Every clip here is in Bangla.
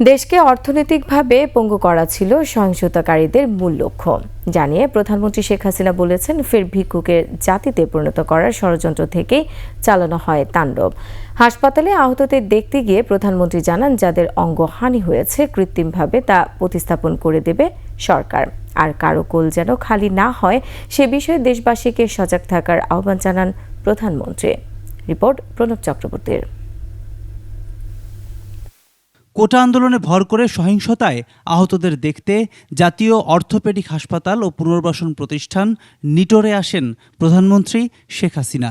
দেশকে অর্থনৈতিকভাবে পঙ্গু করা ছিল সহিংসতাকারীদের মূল লক্ষ্য। জানিয়ে প্রধানমন্ত্রী শেখ হাসিনা বলেছেন, ফের ভিক্ষুকের জাতিতে পরিণত করার ষড়যন্ত্র থেকেই চালানো হয় তাণ্ডব। হাসপাতালে আহতদের দেখতে গিয়ে প্রধানমন্ত্রী জানান, যাদের অঙ্গহানি হয়েছে, কৃত্রিমভাবে তা প্রতিস্থাপন করে দেবে সরকার। আর কারও কোল যেন খালি না হয়, সে বিষয়ে দেশবাসীকে সজাগ থাকার আহ্বান জানান প্রধানমন্ত্রী। রিপোর্ট প্রণব চক্রবর্তীর। কোটা আন্দোলনে ভর করে সহিংসতায় আহতদের দেখতে জাতীয় অর্থোপেডিক হাসপাতাল ও পুনর্বাসন প্রতিষ্ঠান নিটোরে আসেন প্রধানমন্ত্রী শেখ হাসিনা।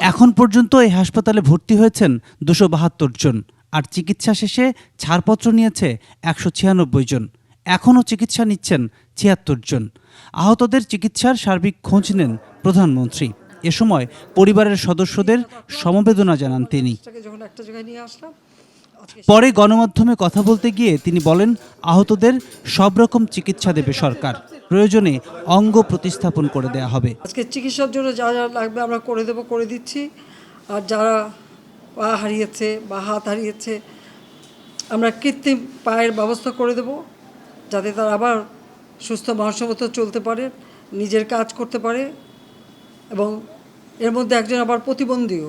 এখন পর্যন্ত এই হাসপাতালে ভর্তি হয়েছেন দুশো বাহাত্তর জন, আর চিকিৎসা শেষে ছাড়পত্র নিয়েছে একশো ছিয়ানব্বই জন। এখনও চিকিৎসা নিচ্ছেন ছিয়াত্তর জন। আহতদের চিকিৎসার সার্বিক খোঁজ নেন প্রধানমন্ত্রী। এ সময় পরিবারের সদস্যদের সমবেদনা জানান তিনি। পরে গণমাধ্যমে কথা বলতে গিয়ে তিনি বলেন, আহতদের সব রকম চিকিৎসা দেবে সরকার। প্রয়োজনে অঙ্গ প্রতিস্থাপন করে দেয়া হবে। আজকে চিকিৎসার জন্য যা যা লাগবে আমরা করে দেবো, করে দিচ্ছি। আর যারা পা হারিয়েছে বা হাত হারিয়েছে, আমরা কৃত্রিম পায়ের ব্যবস্থা করে দেব, যাতে তারা আবার সুস্থ মানুষের মতো চলতে পারে, নিজের কাজ করতে পারে। এবং এর মধ্যে একজন আবার প্রতিবন্ধীও।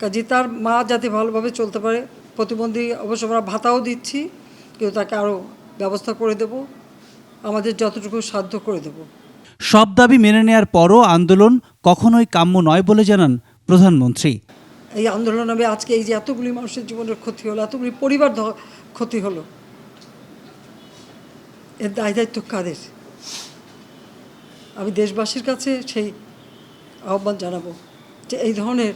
কাজে তার মা যাতে ভালোভাবে চলতে পারে প্রতিবন্ধী অবশ্য আমরা ভাতাও দিচ্ছি কিন্তু তাকে আরও ব্যবস্থা করে দেব আমাদের যতটুকু সাধ্য করে দেবো। সব দাবি মেনে নেয়ার পরও আন্দোলন কখনোই কাম্য নয় বলে জানান প্রধানমন্ত্রী। এই আন্দোলন আমি আজকে এই যে এতগুলি মানুষের জীবনের ক্ষতি হলো এতগুলি পরিবার ক্ষতি হলো এর দায় দায়িত্ব কাদের? আমি দেশবাসীর কাছে সেই আহ্বান জানাব যে এই ধরনের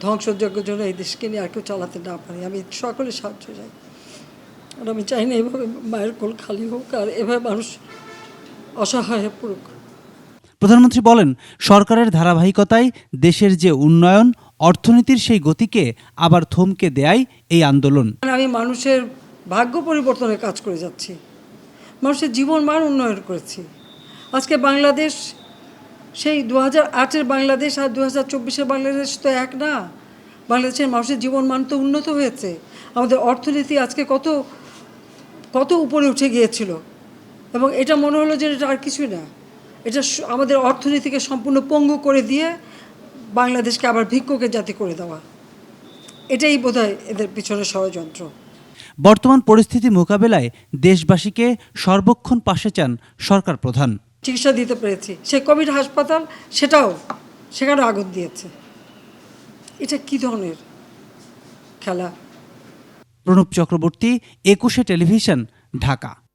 ধ্বংসযজ্ঞের জন্য এই দেশকে নিয়ে আর কেউ চালাতে না পারি। আমি সকলে সাহায্য চাই। আর আমি চাই না এভাবে মায়ের কোল খালি হোক আর এভাবে মানুষ অসহায় হয়ে পড়ুক। প্রধানমন্ত্রী বলেন সরকারের ধারাবাহিকতায় দেশের যে উন্নয়ন অর্থনীতির সেই গতিকে আবার থমকে দেয় এই আন্দোলন। মানে আমি মানুষের ভাগ্য পরিবর্তনের কাজ করে যাচ্ছি। মানুষের জীবন মান উন্নয়ন করেছি। আজকে বাংলাদেশ, সেই দু হাজার আটের বাংলাদেশ আর দু হাজার চব্বিশের বাংলাদেশ তো এক না। বাংলাদেশের মানুষের জীবন মান তো উন্নত হয়েছে। আমাদের অর্থনীতি আজকে কত কত উপরে উঠে গিয়েছিল। এবং এটা মনে হলো যে এটা আর কিছুই না। এটা আমাদের অর্থনীতিকে সম্পূর্ণ পঙ্গু করে দিয়ে বাংলাদেশকে আবার ভিক্ষুকের জাতি করে দেওয়া। এটাই বোধহয় এদের পিছনে ষড়যন্ত্র। বর্তমান পরিস্থিতি মোকাবেলায় দেশবাসীকে সর্বক্ষণ পাশে চান সরকার প্রধান। চিকিৎসা দিতে পেরেছি। সেই কোভিড হাসপাতাল, সেটাও সেখানে আগুন দিয়েছে। এটা কি ধরনের খেলা? প্রণব চক্রবর্তী, একুশে টেলিভিশন, ঢাকা।